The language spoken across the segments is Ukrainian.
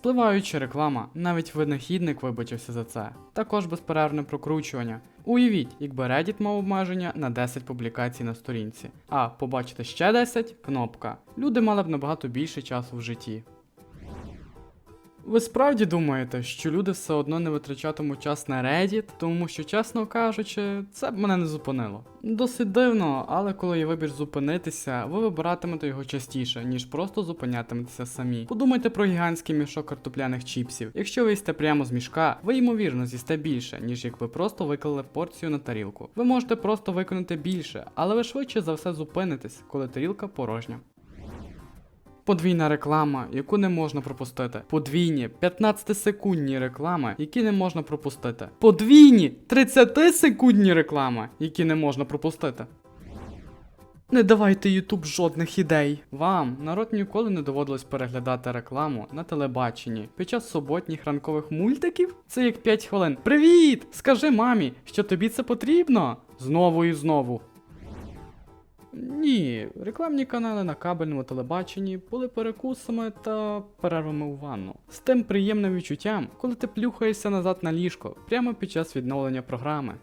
Спливаюча реклама, навіть винахідник вибачився за це. Також безперервне прокручування. Уявіть, якби Reddit мав обмеження на 10 публікацій на сторінці, а побачите ще 10 кнопка. Люди мали б набагато більше часу в житті. Ви справді думаєте, що люди все одно не витрачатимуть час на Reddit, тому що, чесно кажучи, це б мене не зупинило. Досить дивно, але коли є вибір зупинитися, ви вибиратимете його частіше, ніж просто зупинятиметеся самі. Подумайте про гігантський мішок картопляних чіпсів. Якщо ви їсте прямо з мішка, ви ймовірно з'їсте більше, ніж якби просто виклали порцію на тарілку. Ви можете просто виконати більше, але ви швидше за все зупинитесь, коли тарілка порожня. Подвійна реклама, яку не можна пропустити. Подвійні 15-секундні реклами, які не можна пропустити. Подвійні 30-секундні реклами, які не можна пропустити. Не давайте Ютуб жодних ідей. Вам народ ніколи не доводилось переглядати рекламу на телебаченні під час суботніх ранкових мультиків? Це як 5 хвилин. Привіт! Скажи мамі, що тобі це потрібно? Знову і знову. Ні, рекламні канали на кабельному телебаченні були перекусами та перервами у ванну. З тим приємним відчуттям, коли ти плюхаєшся назад на ліжко прямо під час відновлення програми.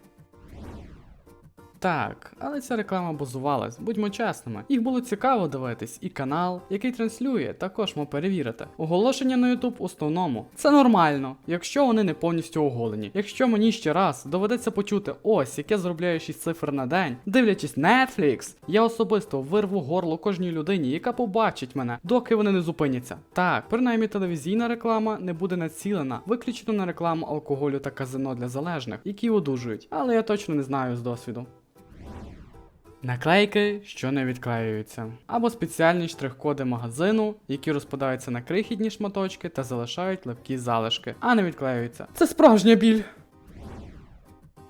Так, але ця реклама базувалась, будьмо чесними. Їх було цікаво дивитись, і канал, який транслює, також мав перевірити. Оголошення на YouTube основному. Це нормально, якщо вони не повністю оголені. Якщо мені ще раз доведеться почути ось, яке заробляє 6 цифр на день, дивлячись Netflix, я особисто вирву горло кожній людині, яка побачить мене, доки вони не зупиняться. Так, принаймні телевізійна реклама не буде націлена виключно на рекламу алкоголю та казино для залежних, які одужують, але я точно не знаю з досвіду. Наклейки, що не відклеюються, або спеціальні штрих-коди магазину, які розпадаються на крихітні шматочки та залишають легкі залишки, а не відклеюються. Це справжня біль.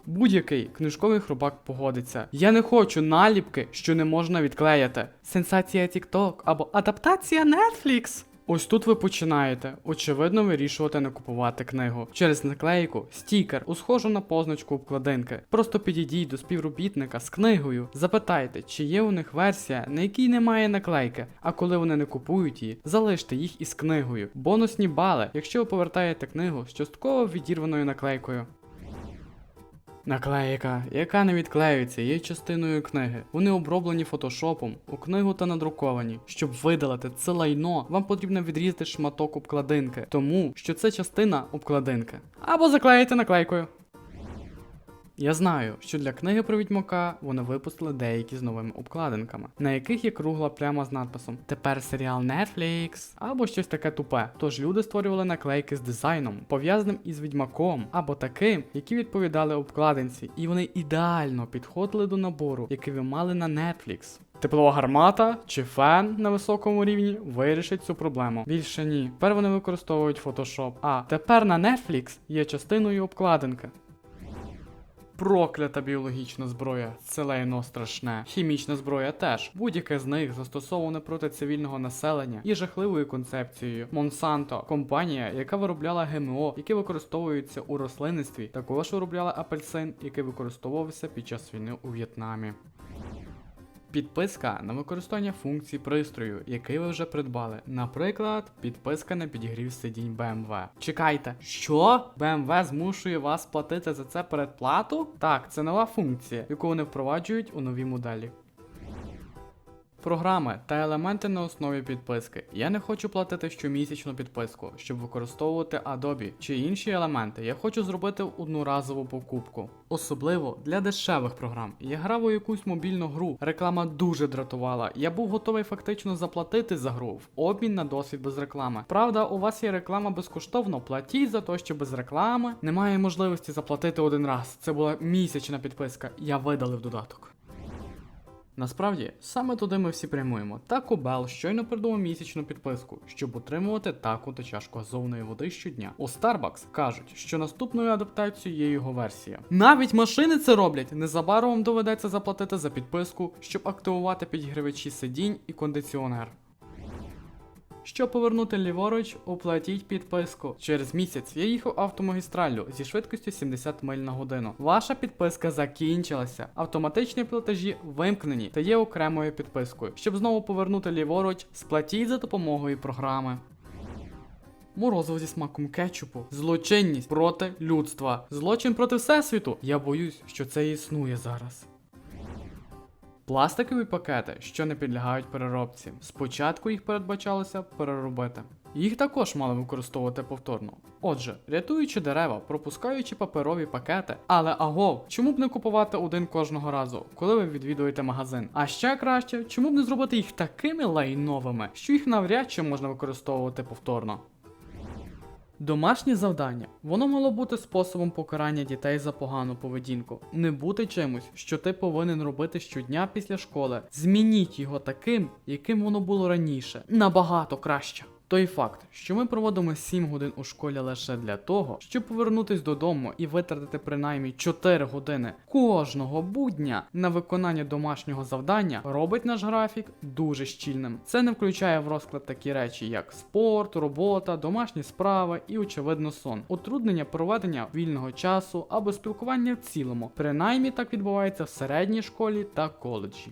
Будь-який книжковий хробак погодиться. Я не хочу наліпки, що не можна відклеїти. Сенсація TikTok або адаптація Netflix. Ось тут ви починаєте, очевидно, вирішувати не купувати книгу. Через наклейку, стікер, усхожу на позначку обкладинки. Просто підійдіть до співробітника з книгою, запитайте, чи є у них версія, на якій немає наклейки, а коли вони не купують її, залиште їх із книгою. Бонусні бали, якщо ви повертаєте книгу з частково відірваною наклейкою. Наклейка, яка не відклеюється, є частиною книги. Вони оброблені фотошопом, у книгу та надруковані. Щоб видалити це лайно, вам потрібно відрізати шматок обкладинки, тому що це частина обкладинки. Або заклеїти наклейкою. Я знаю, що для книги про відьмака вони випустили деякі з новими обкладинками, на яких є кругла пляма з надписом Тепер серіал Netflix або щось таке тупе. Тож люди створювали наклейки з дизайном, пов'язаним із відьмаком, або таким, які відповідали обкладинці, і вони ідеально підходили до набору, який ви мали на Netflix. Теплова гармата чи фен на високому рівні вирішить цю проблему. Більше ні. Тепер вони використовують Photoshop. А тепер на Netflix є частиною обкладинки. Проклята біологічна зброя, це лайно страшне. Хімічна зброя теж. Будь-яке з них застосоване проти цивільного населення і жахливою концепцією. Монсанто, компанія, яка виробляла ГМО, які використовуються у рослинництві, також виробляла апельсин, який використовувався під час війни у В'єтнамі. Підписка на використання функцій пристрою, який ви вже придбали. Наприклад, підписка на підігрів сидінь BMW. Чекайте, що? BMW змушує вас платити за це передплату? Так, це нова функція, яку вони впроваджують у новій моделі. Програми та елементи на основі підписки. Я не хочу платити щомісячну підписку, щоб використовувати Adobe чи інші елементи. Я хочу зробити одноразову покупку. Особливо для дешевих програм. Я грав у якусь мобільну гру. Реклама дуже дратувала. Я був готовий фактично заплатити за гру в обмін на досвід без реклами. Правда, у вас є реклама безкоштовно. Платіть за те, що без реклами немає можливості заплатити один раз. Це була місячна підписка. Я видалив додаток. Насправді, саме туди ми всі прямуємо. Taco Bell щойно придумав місячну підписку, щоб отримувати таку та чашку газовної води щодня. У Starbucks кажуть, що наступною адаптацією є його версія. Навіть машини це роблять. Незабаром доведеться заплатити за підписку, щоб активувати підігрівачі сидінь і кондиціонер. Щоб повернути ліворуч, оплатіть підписку. Через місяць я їхав автомагістраллю зі швидкістю 70 миль на годину. Ваша підписка закінчилася. Автоматичні платежі вимкнені та є окремою підпискою. Щоб знову повернути ліворуч, сплатіть за допомогою програми. морозиво зі смаком кетчупу, злочинність проти людства, злочин проти всесвіту. Я боюсь, що це існує зараз. Пластикові пакети, що не підлягають переробці. Спочатку їх передбачалося переробити. Їх також мали використовувати повторно. Отже, рятуючи дерева, пропускаючи паперові пакети, але агов, чому б не купувати один кожного разу, коли ви відвідуєте магазин? А ще краще, чому б не зробити їх такими лайновими, що їх навряд чи можна використовувати повторно. Домашнє завдання. Воно мало бути способом покарання дітей за погану поведінку. Не бути чимось, що ти повинен робити щодня після школи. Змініть його таким, яким воно було раніше. Набагато краще. Той факт, що ми проводимо 7 годин у школі лише для того, щоб повернутись додому і витратити принаймні 4 години кожного будня на виконання домашнього завдання, робить наш графік дуже щільним. Це не включає в розклад такі речі, як спорт, робота, домашні справи і, очевидно, сон, утруднення проведення вільного часу або спілкування в цілому. Принаймні так відбувається в середній школі та коледжі.